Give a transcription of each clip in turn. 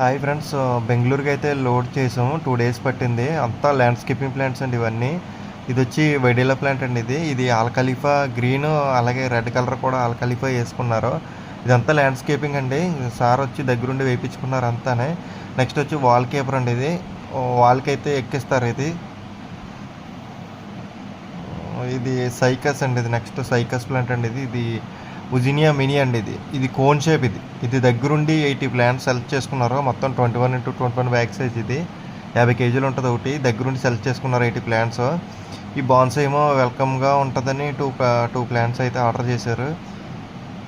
Hi friends బెంగళూరుకి అయితే load చేసాము. టూ డేస్ పట్టింది. అంతా ల్యాండ్స్కేపింగ్ ప్లాంట్స్ అండి ఇవన్నీ. ఇది వచ్చి వెడీలా ప్లాంట్ అండి ఇది. ఇది ఆల్కలీఫా గ్రీన్ అలాగే రెడ్ కలర్ కూడా ఆల్కలీఫా వేసుకున్నారు. ఇదంతా ల్యాండ్స్కేపింగ్ అండి. సార్ వచ్చి దగ్గరుండి వేయించుకున్నారు అంతానే. నెక్స్ట్ వచ్చి వాల్ కేపర్ అండి ఇది. వాల్కి అయితే ఎక్కిస్తారు ఇది. ఇది సైకస్ అండి ఇది. నెక్స్ట్ సైకస్ ప్లాంట్ అండి ఇది. ఇది ఉజినియా మినీ అండి ఇది. ఇది కోన్ షేప్ ఇది. ఇది దగ్గరుండి ఎయిటీ ప్లాంట్స్ సెలెక్ట్ చేసుకున్నారు మొత్తం twenty one into twenty one bag size ఇది. యాభై కేజీలు ఉంటుంది ఒకటి. దగ్గరుండి సెలెక్ట్ చేసుకున్నారు ఎయిటీ ప్లాంట్స్ ఈ బాన్స్ ఏమో వెల్కమ్గా ఉంటుందని టూ టూ ప్లాంట్స్ అయితే ఆర్డర్ చేశారు.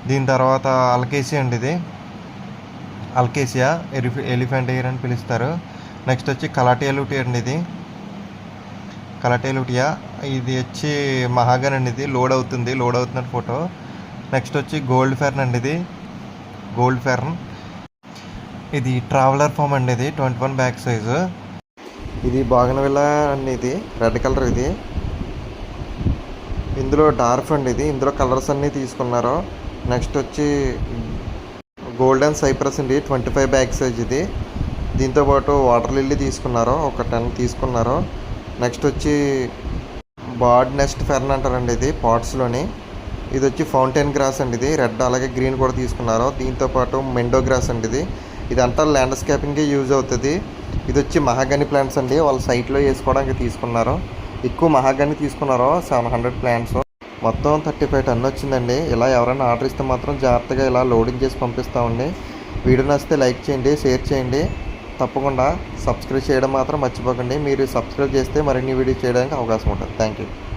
దీని తర్వాత అల్కేసియా అండి ఇది. అల్కేసియా ఎలిఫి ఎలిఫెంట్ ఎయిర్ అని పిలుస్తారు. నెక్స్ట్ వచ్చి కలాటియలుటి అండి ఇది. కలాటియాలుటియా ఇది వచ్చి మహాగన్ అండి ఇది. లోడ్ అవుతుంది. లోడ్ అవుతున్న ఫోటో నెక్స్ట్ వచ్చి గోల్డ్ ఫెర్న్ అండి ఇది. Gold fern. ఇది ట్రావెలర్ ఫామ్ అండి ఇది ట్వంటీ వన్ బ్యాక్ సైజు. ఇది బాగనవిల్ల అండి ఇది రెడ్ కలర్ ఇది. ఇందులో డార్ఫ్ అండి ఇది ఇందులో కలర్స్ అన్నీ తీసుకున్నారు. నెక్స్ట్ వచ్చి గోల్డెన్ సైప్రస్ అండి ట్వంటీ ఫైవ్ బ్యాగ్ సైజ్ ఇది. దీంతో పాటు వాటర్ లిల్లీ తీసుకున్నారు ఒక టెన్ తీసుకున్నారు. నెక్స్ట్ వచ్చి బాడ్ నెస్ట్ ఫెర్న్ అంటారండి ఇది పాట్స్లోని. ఇది వచ్చి ఫౌంటైన్ గ్రాస్ అండి ఇది. రెడ్ అలాగే గ్రీన్ కూడా తీసుకున్నారు. దీంతో పాటు మెండో గ్రాస్ అండి ఇది. ఇదంతా ల్యాండ్స్కేపింగ్కే యూజ్ అవుతుంది. ఇది వచ్చి మహాగని ప్లాంట్స్ అండి. వాళ్ళ సైట్లో వేసుకోవడానికి తీసుకున్నారు. ఎక్కువ మహాగని తీసుకున్నారు సెవెన్ హండ్రెడ్ ప్లాంట్స్. మొత్తం థర్టీ ఫైవ్ టన్ వచ్చిందండి. ఇలా ఎవరైనా ఆర్డర్ ఇస్తే మాత్రం జాగ్రత్తగా ఇలా లోడింగ్ చేసి పంపిస్తామండి వీడియో నచ్చితే లైక్ చేయండి షేర్ చేయండి. తప్పకుండా సబ్స్క్రైబ్ చేయడం మాత్రం మర్చిపోకండి. మీరు సబ్స్క్రైబ్ చేస్తే మరిన్ని వీడియో చేయడానికి అవకాశం ఉంటుంది. Thank you